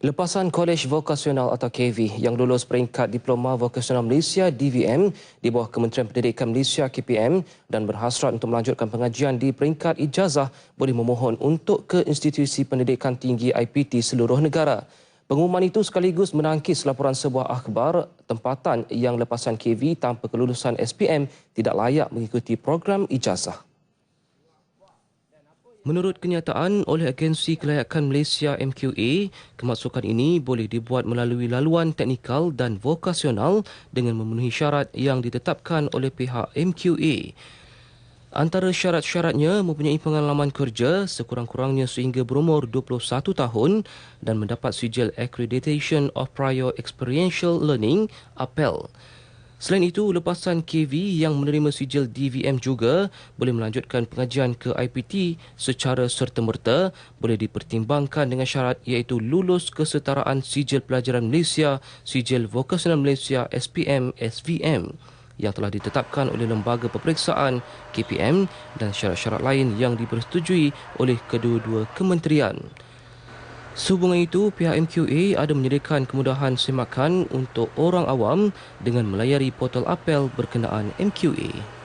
Lepasan Kolej Vokasional atau KV yang lulus peringkat Diploma Vokasional Malaysia DVM di bawah Kementerian Pendidikan Malaysia KPM dan berhasrat untuk melanjutkan pengajian di peringkat ijazah boleh memohon untuk ke institusi pendidikan tinggi IPT seluruh negara. Pengumuman itu sekaligus menangkis laporan sebuah akhbar tempatan yang lepasan KV tanpa kelulusan SPM tidak layak mengikuti program ijazah. Menurut kenyataan oleh Agensi Kelayakan Malaysia MQA, kemasukan ini boleh dibuat melalui laluan teknikal dan vokasional dengan memenuhi syarat yang ditetapkan oleh pihak MQA. Antara syarat-syaratnya mempunyai pengalaman kerja sekurang-kurangnya sehingga berumur 21 tahun dan mendapat sijil Accreditation of Prior Experiential Learning APEL. Selain itu, lepasan KV yang menerima sijil DVM juga boleh melanjutkan pengajian ke IPT secara serta-merta boleh dipertimbangkan dengan syarat iaitu lulus kesetaraan sijil pelajaran Malaysia, sijil vokasional Malaysia SPM SVM yang telah ditetapkan oleh lembaga peperiksaan KPM dan syarat-syarat lain yang dipersetujui oleh kedua-dua kementerian. Sehubungan itu, pihak MQA ada menyediakan kemudahan semakan untuk orang awam dengan melayari portal apel berkenaan MQA.